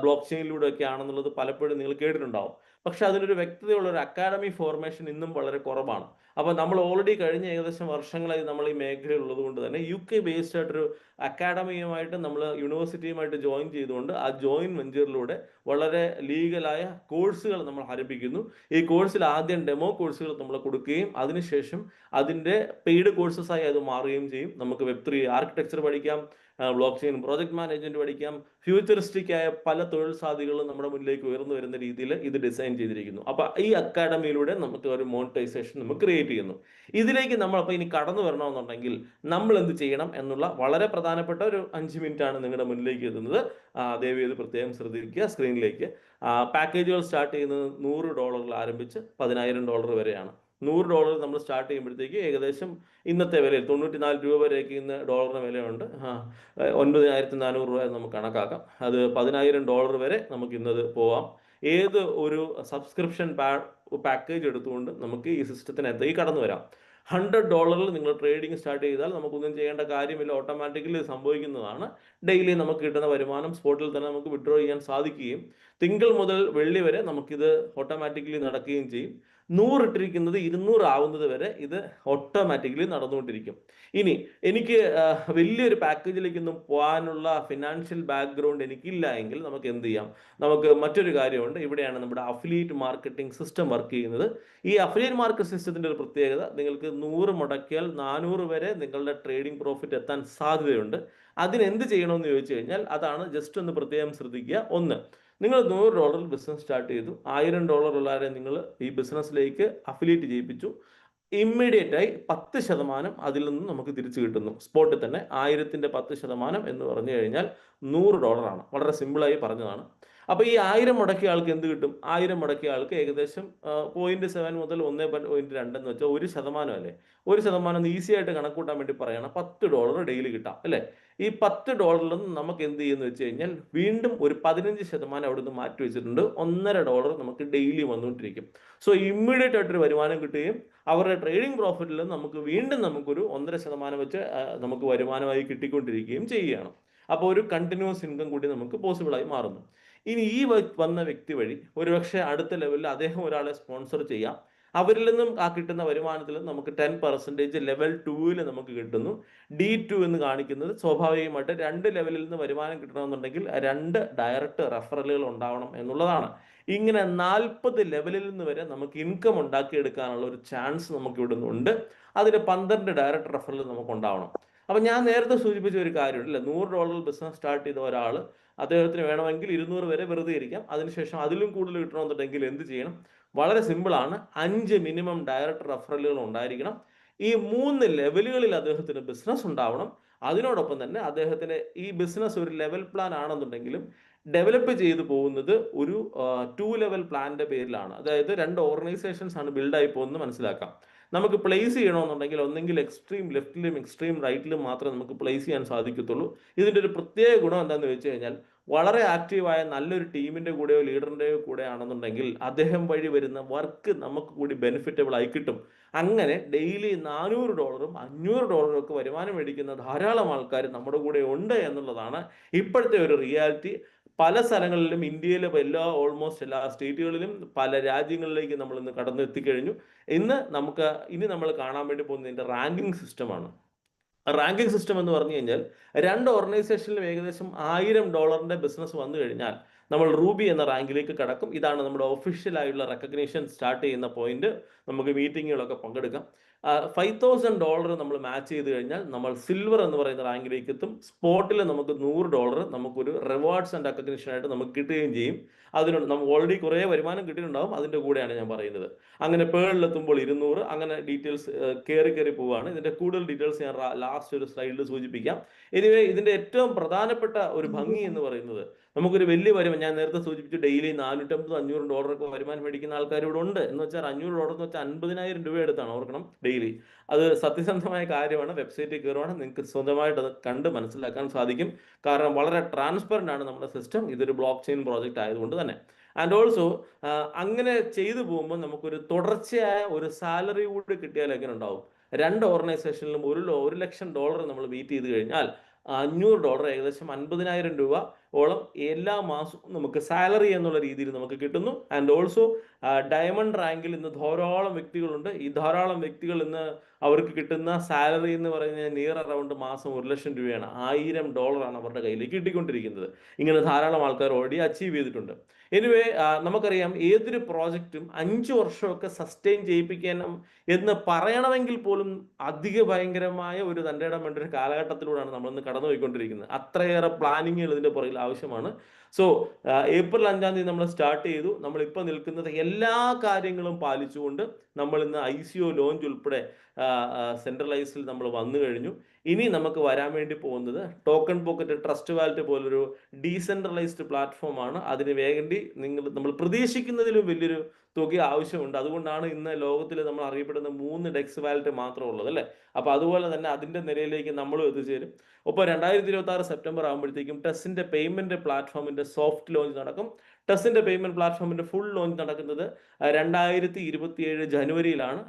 ബ്ലോക്ക് ചെയിനിലൂടെ ഒക്കെ ആണെന്നുള്ളത് പലപ്പോഴും നിങ്ങൾ കേട്ടിട്ടുണ്ടാവും. പക്ഷെ അതിനൊരു വ്യക്തതയുള്ള ഒരു അക്കാഡമി ഫോർമേഷൻ ഇന്നും വളരെ കുറവാണ്. അപ്പോൾ നമ്മൾ ഓൾറെഡി കഴിഞ്ഞ ഏകദേശം വർഷങ്ങളായി നമ്മൾ ഈ മേഖലയിൽ ഉള്ളത് കൊണ്ട് തന്നെ യു കെ ബേസ്ഡ് ആയിട്ടൊരു അക്കാഡമിയുമായിട്ട് നമ്മൾ യൂണിവേഴ്സിറ്റിയുമായിട്ട് ജോയിൻ ചെയ്തുകൊണ്ട് ആ ജോയിൻ വെഞ്ചറിലൂടെ വളരെ ലീഗലായ കോഴ്സുകൾ നമ്മൾ ആരംഭിക്കുന്നു. ഈ കോഴ്സിൽ ആദ്യം ഡെമോ കോഴ്സുകൾ നമ്മൾ കൊടുക്കുകയും അതിനുശേഷം അതിന്റെ പെയ്ഡ് കോഴ്സസ് ആയി അത് മാറുകയും ചെയ്യും. നമുക്ക് വെബ് ത്രീ ആർക്കിടെക്ചർ പഠിക്കാം ബ്ലോക്ക് ചെയിൻ പ്രോജക്ട് മാനേജ്മെന്റ് പഠിക്കാം. ഫ്യൂച്ചറിസ്റ്റിക് ആയ പല തൊഴിൽ സാധ്യതകളും നമ്മുടെ മുന്നിലേക്ക് ഉയർന്നു വരുന്ന രീതിയിൽ ഇത് ഡിസൈൻ ചെയ്തിരിക്കുന്നു. അപ്പൊ ഈ അക്കാഡമിയിലൂടെ നമുക്ക് ഒരു മോണിറ്റൈസേഷൻ നമുക്ക് ക്രിയേറ്റ് ചെയ്യുന്നു ഇതിലേക്ക് നമ്മൾ അപ്പൊ ഇനി കടന്നു വരണമെന്നുണ്ടെങ്കിൽ നമ്മൾ എന്ത് ചെയ്യണം എന്നുള്ള വളരെ പ്രധാനപ്പെട്ട ഒരു അഞ്ച് മിനിറ്റ് ആണ് നിങ്ങളുടെ മുന്നിലേക്ക് എത്തുന്നത്. ദയവ് ചെയ്ത് പ്രത്യേകം ശ്രദ്ധിക്കുക. സ്ക്രീനിലേക്ക് പാക്കേജുകൾ സ്റ്റാർട്ട് ചെയ്യുന്നത് നൂറ് ഡോളറിൽ ആരംഭിച്ച് പതിനായിരം ഡോളർ വരെയാണ്. നൂറ് ഡോളർ നമ്മൾ സ്റ്റാർട്ട് ചെയ്യുമ്പോഴത്തേക്ക് ഏകദേശം ഇന്നത്തെ വിലയിൽ തൊണ്ണൂറ്റി നാല് രൂപ വരെയൊക്കെ ഇന്ന് ഡോളറിന് വിലയുണ്ട്. ഒൻപതിനായിരത്തി നാനൂറ് രൂപ നമുക്ക് കണക്കാക്കാം. അത് പതിനായിരം ഡോളർ വരെ നമുക്ക് ഇന്നത് പോവാം. ഏത് ഒരു സബ്സ്ക്രിപ്ഷൻ പാക്കേജ് എടുത്തുകൊണ്ട് നമുക്ക് ഈ സിസ്റ്റത്തിനകത്തേക്ക് കടന്നു വരാം. ഹൺഡ്രഡ് ഡോളറിൽ നിങ്ങൾ ട്രേഡിംഗ് സ്റ്റാർട്ട് ചെയ്താൽ നമുക്കൊന്നും ചെയ്യേണ്ട കാര്യമില്ല. ഓട്ടോമാറ്റിക്കലി സംഭവിക്കുന്നതാണ്. ഡെയിലി നമുക്ക് കിട്ടുന്ന വരുമാനം സ്പോട്ടിൽ തന്നെ നമുക്ക് വിഡ്രോ ചെയ്യാൻ സാധിക്കുകയും തിങ്കൾ മുതൽ വെള്ളി വരെ നമുക്കിത് ഓട്ടോമാറ്റിക്കലി നടക്കുകയും ചെയ്യും. നൂറിട്ടിരിക്കുന്നത് ഇരുന്നൂറ് ആവുന്നത് വരെ ഇത് ഓട്ടോമാറ്റിക്കലി നടന്നുകൊണ്ടിരിക്കും. ഇനി എനിക്ക് വലിയൊരു പാക്കേജിലേക്കൊന്നും പോകാനുള്ള ഫിനാൻഷ്യൽ ബാക്ക്ഗ്രൗണ്ട് എനിക്കില്ല എങ്കിൽ നമുക്ക് എന്ത് ചെയ്യാം? നമുക്ക് മറ്റൊരു കാര്യമുണ്ട്. ഇവിടെയാണ് നമ്മുടെ അഫിലിയേറ്റ് മാർക്കറ്റിംഗ് സിസ്റ്റം വർക്ക് ചെയ്യുന്നത്. ഈ അഫിലിയേറ്റ് മാർക്കറ്റ് സിസ്റ്റത്തിന്റെ ഒരു പ്രത്യേകത നിങ്ങൾക്ക് നൂറ് മുടക്കിയാൽ നാനൂറ് വരെ നിങ്ങളുടെ ട്രേഡിംഗ് പ്രോഫിറ്റ് എത്താൻ സാധ്യതയുണ്ട്. അതിനെന്ത് ചെയ്യണമെന്ന് ചോദിച്ചു കഴിഞ്ഞാൽ അതാണ് ജസ്റ്റ് ഒന്ന് പ്രത്യേകം ശ്രദ്ധിക്കുക. ഒന്ന് നിങ്ങൾ നൂറ് ഡോളറിൽ ബിസിനസ് സ്റ്റാർട്ട് ചെയ്തു. ആയിരം ഡോളർ ഉള്ളവരെ നിങ്ങൾ ഈ ബിസിനസ്സിലേക്ക് അഫിലിയേറ്റ് ചെയ്യിപ്പിച്ചു. ഇമ്മീഡിയറ്റ് ആയി പത്ത് ശതമാനം അതിൽ നിന്ന് നമുക്ക് തിരിച്ചു കിട്ടുന്നു. സ്പോട്ടിൽ തന്നെ ആയിരത്തിന്റെ പത്ത് ശതമാനം എന്ന് പറഞ്ഞു കഴിഞ്ഞാൽ നൂറ് ഡോളറാണ് വളരെ സിമ്പിളായി പറഞ്ഞതാണ്. അപ്പൊ ഈ ആയിരം മുടക്കിയ ആൾക്ക് എന്ത് കിട്ടും? ആയിരം മുടക്കിയ ആൾക്ക് ഏകദേശം പോയിന്റ് സെവൻ മുതൽ ഒന്ന് പോയിന്റ് രണ്ട് എന്ന് വെച്ചാൽ ഒരു ശതമാനം അല്ലേ? ഒരു ശതമാനം ഈസി ആയിട്ട് കണക്കൂട്ടാൻ വേണ്ടി പറയണം. പത്ത് ഡോളർ ഡെയിലി കിട്ടാം അല്ലേ? ഈ പത്ത് ഡോളറിൽ നിന്ന് നമുക്ക് എന്ത് ചെയ്യുന്ന വെച്ച് കഴിഞ്ഞാൽ വീണ്ടും ഒരു പതിനഞ്ച് ശതമാനം അവിടെ നിന്ന് മാറ്റി വെച്ചിട്ടുണ്ട്. ഒന്നര ഡോളർ നമുക്ക് ഡെയിലി വന്നുകൊണ്ടിരിക്കും. സോ ഇമ്മീഡിയറ്റ് ആയിട്ടൊരു വരുമാനം കിട്ടുകയും അവരുടെ ട്രേഡിംഗ് പ്രോഫിറ്റിൽ നമുക്ക് വീണ്ടും നമുക്കൊരു ഒന്നര ശതമാനം വെച്ച് നമുക്ക് വരുമാനമായി കിട്ടിക്കൊണ്ടിരിക്കുകയും ചെയ്യുകയാണ്. അപ്പോൾ ഒരു കണ്ടിന്യൂസ് ഇൻകം കൂടി നമുക്ക് പോസിബിൾ ആയി മാറുന്നു. ഇനി ഈ വന്ന വ്യക്തി വഴി ഒരുപക്ഷെ അടുത്ത ലെവലിൽ അദ്ദേഹം ഒരാളെ സ്പോൺസർ ചെയ്യാം. അവരിൽ നിന്നും ആ കിട്ടുന്ന വരുമാനത്തിൽ നമുക്ക് ടെൻ പെർസെന്റേജ് ലെവൽ ടൂവിൽ നമുക്ക് കിട്ടുന്നു. ഡി ടു എന്ന് കാണിക്കുന്നത് സ്വാഭാവികമായിട്ട് രണ്ട് ലെവലിൽ നിന്ന് വരുമാനം കിട്ടണമെന്നുണ്ടെങ്കിൽ രണ്ട് ഡയറക്റ്റ് റെഫറലുകൾ ഉണ്ടാവണം എന്നുള്ളതാണ്. ഇങ്ങനെ നാൽപ്പത് ലെവലിൽ നിന്ന് വരെ നമുക്ക് ഇൻകം ഉണ്ടാക്കിയെടുക്കാനുള്ള ഒരു ചാൻസ് നമുക്ക് ഇവിടുന്നുണ്ട് അതിന് പന്ത്രണ്ട് ഡയറക്റ്റ് റെഫറൽ നമുക്ക് ഉണ്ടാവണം. അപ്പം ഞാൻ നേരത്തെ സൂചിപ്പിച്ച ഒരു കാര്യമുണ്ട് നൂറ് ഡോളർ ബിസിനസ് സ്റ്റാർട്ട് ചെയ്ത ഒരാൾ അദ്ദേഹത്തിന് വേണമെങ്കിൽ ഇരുന്നൂറ് വരെ വെറുതെ ഇരിക്കാം. അതിനുശേഷം അതിലും കൂടുതൽ കിട്ടണമെന്നുണ്ടെങ്കിൽ എന്ത് ചെയ്യണം? വളരെ സിമ്പിളാണ് അഞ്ച് മിനിമം ഡയറക്റ്റ് റെഫറലുകൾ ഉണ്ടായിരിക്കണം. ഈ മൂന്ന് ലെവലുകളിൽ അദ്ദേഹത്തിന് ബിസിനസ് ഉണ്ടാവണം. അതിനോടൊപ്പം തന്നെ അദ്ദേഹത്തിന് ഈ ബിസിനസ് ഒരു ലെവൽ പ്ലാൻ ആണെന്നുണ്ടെങ്കിലും ഡെവലപ്പ് ചെയ്തു പോകുന്നത് ഒരു ടു ലെവൽ പ്ലാനിന്റെ പേരിലാണ്. അതായത് രണ്ട് ഓർഗനൈസേഷൻസ് ആണ് ബിൽഡായി പോകുന്നത് മനസ്സിലാക്കാം. നമുക്ക് പ്ലേസ് ചെയ്യണമെന്നുണ്ടെങ്കിൽ ഒന്നെങ്കിൽ എക്സ്ട്രീം ലെഫ്റ്റിലും എക്സ്ട്രീം റൈറ്റിലും മാത്രമേ നമുക്ക് പ്ലേസ് ചെയ്യാൻ സാധിക്കത്തുള്ളൂ. ഇതിന്റെ ഒരു പ്രത്യേക ഗുണം എന്താണെന്ന് വെച്ച് കഴിഞ്ഞാൽ വളരെ ആക്റ്റീവായ നല്ലൊരു ടീമിന്റെ കൂടെയോ ലീഡറിന്റെയോ കൂടെ ആണെന്നുണ്ടെങ്കിൽ അദ്ദേഹം വഴി വരുന്ന വർക്ക് നമുക്ക് കൂടി ബെനിഫിറ്റബിൾ ആയി കിട്ടും. അങ്ങനെ ഡെയിലി നാനൂറ് ഡോളറും അഞ്ഞൂറ് ഡോളറും ഒക്കെ വരുമാനം മേടിക്കുന്ന ധാരാളം ആൾക്കാർ നമ്മുടെ കൂടെ ഉണ്ട് എന്നുള്ളതാണ് ഇപ്പോഴത്തെ ഒരു റിയാലിറ്റി പല സ്ഥലങ്ങളിലും ഇന്ത്യയിലെ എല്ലാ ഓൾമോസ്റ്റ് എല്ലാ സ്റ്റേറ്റുകളിലും പല രാജ്യങ്ങളിലേക്ക് നമ്മൾ ഇന്ന് കടന്നു എത്തിക്കഴിഞ്ഞു ഇന്ന് നമുക്ക് ഇനി നമ്മൾ കാണാൻ വേണ്ടി പോകുന്നതിന്റെ റാങ്കിങ് സിസ്റ്റമാണ് റാങ്കിങ് സിസ്റ്റം എന്ന് പറഞ്ഞു കഴിഞ്ഞാൽ രണ്ട് ഓർഗനൈസേഷനിലും ഏകദേശം ആയിരം ഡോളറിന്റെ ബിസിനസ് വന്നു കഴിഞ്ഞാൽ നമ്മൾ റൂബി എന്ന റാങ്കിലേക്ക് കടക്കും. ഇതാണ് നമ്മുടെ ഒഫീഷ്യലായുള്ള റെക്കഗ്നേഷൻ സ്റ്റാർട്ട് ചെയ്യുന്ന പോയിന്റ് നമുക്ക് മീറ്റിങ്ങുകളൊക്കെ പങ്കെടുക്കാം. ഫൈവ് തൗസൻഡ് ഡോളർ നമ്മൾ മാച്ച് ചെയ്ത് കഴിഞ്ഞാൽ നമ്മൾ സിൽവർ എന്ന് പറയുന്ന റാങ്കിലേക്ക് എത്തും. സ്പോട്ടിൽ നമുക്ക് നൂറ് ഡോളർ നമുക്കൊരു റിവാർഡ്സ് ആൻഡ് റെക്കഗ്നേഷൻ ആയിട്ട് നമുക്ക് കിട്ടുകയും ചെയ്യും. അതിനുണ്ട്. നമുക്ക് ഓൾറെഡി കുറേ വരുമാനം കിട്ടിയിട്ടുണ്ടാവും. അതിന്റെ കൂടെയാണ് ഞാൻ പറയുന്നത്. അങ്ങനെ പേളിലെത്തുമ്പോൾ ഇരുന്നൂറ്. അങ്ങനെ ഡീറ്റെയിൽസ് കയറി കയറി പോവുകയാണ് ഇതിന്റെ കൂടുതൽ ഡീറ്റെയിൽസ് ഞാൻ ലാസ്റ്റ് ഒരു സ്ലൈഡിൽ സൂചിപ്പിക്കാം. എനിവേ ഇതിന്റെ ഏറ്റവും പ്രധാനപ്പെട്ട ഒരു ഭംഗി എന്ന് പറയുന്നത് നമുക്കൊരു വലിയ വരുമാനം ഞാൻ നേരത്തെ സൂചിപ്പിച്ചു ഡെയിലി നാനൂറ്റമ്പത് അഞ്ഞൂറ് ഡോളറൊക്കെ വരുമാനം മേടിക്കുന്ന ആൾക്കാർ ഇവിടെ ഉണ്ട്. എന്ന് വെച്ചാൽ അഞ്ഞൂറ് ഡോളർ എന്ന് വെച്ചാൽ അൻപതിനായിരം രൂപ എടുത്താണ് ഓർക്കണം ഡെയിലി അത് സത്യസന്ധമായ കാര്യമാണ്. വെബ്സൈറ്റിൽ കയറുവാണ് നിങ്ങൾക്ക് സ്വന്തമായിട്ട് അത് കണ്ട് മനസ്സിലാക്കാൻ സാധിക്കും. കാരണം വളരെ ട്രാൻസ്പെറന്റ് ആണ് നമ്മുടെ സിസ്റ്റം ഇതൊരു ബ്ലോക്ക് ചെയിൻ പ്രോജക്റ്റ് ആയതുകൊണ്ട് തന്നെ. ആൻഡ് ഓൾസോ അങ്ങനെ ചെയ്തു പോകുമ്പോൾ നമുക്കൊരു തുടർച്ചയായ ഒരു സാലറി കൂടി കിട്ടിയാൽ എങ്ങനെ ഉണ്ടാവും? രണ്ട് ഓർഗനൈസേഷനിലും ഒരു ഒരു ലക്ഷം ഡോളർ നമ്മൾ മീറ്റ് ചെയ്ത് കഴിഞ്ഞാൽ അഞ്ഞൂറ് ഡോളർ ഏകദേശം അൻപതിനായിരം രൂപ ഓളം എല്ലാ മാസവും നമുക്ക് സാലറി എന്നുള്ള രീതിയിൽ നമുക്ക് കിട്ടുന്നു. ആൻഡ് ഓൾസോ ഡയമണ്ട് റാങ്കിൽ ഇന്ന് ധാരാളം വ്യക്തികളുണ്ട്. ഈ ധാരാളം വ്യക്തികൾ ഇന്ന് അവർക്ക് കിട്ടുന്ന സാലറി എന്ന് പറയുന്നത് നിയർ അറൗണ്ട് മാസം ഒരു ലക്ഷം രൂപയാണ്. ആയിരം ഡോളറാണ് അവരുടെ കയ്യിലേക്ക് കിട്ടിക്കൊണ്ടിരിക്കുന്നത്. ഇങ്ങനെ ധാരാളം ആൾക്കാർ ഓൾറെഡി അച്ചീവ് ചെയ്തിട്ടുണ്ട്. എനിവേ നമുക്കറിയാം ഏതൊരു പ്രോജക്റ്റും അഞ്ച് വർഷമൊക്കെ സസ്റ്റെയിൻ ചെയ്യിപ്പിക്കണം എന്ന് പറയണമെങ്കിൽ പോലും അധിക ഭയങ്കരമായ ഒരു തന്റെ വേണ്ട ഒരു കാലഘട്ടത്തിലൂടെയാണ് നമ്മളിന്ന് കടന്നുപോയിക്കൊണ്ടിരിക്കുന്നത്. അത്രയേറെ പ്ലാനിങ്ങുകൾ ഇതിന്റെ പുറകിൽ ആവശ്യമാണ്. സോ ഏപ്രിൽ അഞ്ചാം തീയതി നമ്മൾ സ്റ്റാർട്ട് ചെയ്തു. നമ്മൾ ഇപ്പോൾ നിൽക്കുന്നത് എല്ലാ കാര്യങ്ങളും പാലിച്ചുകൊണ്ട് നമ്മൾ ഇന്ന് ഐ സി ഒ ലോഞ്ച് ഉൾപ്പെടെ സെൻട്രലൈസിൽ നമ്മൾ വന്നു കഴിഞ്ഞു. ഇനി നമുക്ക് വരാൻ വേണ്ടി പോകുന്നത് ടോക്കൺ പോക്കറ്റ് ട്രസ്റ്റ് വാലറ്റ് പോലൊരു ഡീസെൻട്രലൈസ്ഡ് പ്ലാറ്റ്ഫോമാണ് അതിന് വേണ്ടി നിങ്ങൾ നമ്മൾ പ്രതീക്ഷിക്കുന്നതിലും വലിയൊരു തുക ആവശ്യമുണ്ട്. അതുകൊണ്ടാണ് ഇന്ന് ലോകത്തിൽ നമ്മൾ അറിയപ്പെടുന്ന മൂന്ന് ഡെക്സ് വാലറ്റ് മാത്രമേ ഉള്ളത് അല്ലേ? അപ്പോൾ അതുപോലെ തന്നെ അതിന്റെ നിലയിലേക്ക് നമ്മളും എത്തിച്ചേരും. ഒപ്പം രണ്ടായിരത്തി ഇരുപത്തി ആറ് സെപ്റ്റംബർ ആകുമ്പോഴത്തേക്കും ടെസ്റ്റിന്റെ പേയ്മെന്റ് പ്ലാറ്റ്ഫോമിന്റെ സോഫ്റ്റ് ലോഞ്ച് നടക്കും. ടെസ്റ്റിന്റെ പേയ്മെന്റ് പ്ലാറ്റ്ഫോമിന്റെ ഫുൾ ലോഞ്ച് നടക്കുന്നത് രണ്ടായിരത്തി ഇരുപത്തിയേഴ് ജനുവരിയിലാണ്.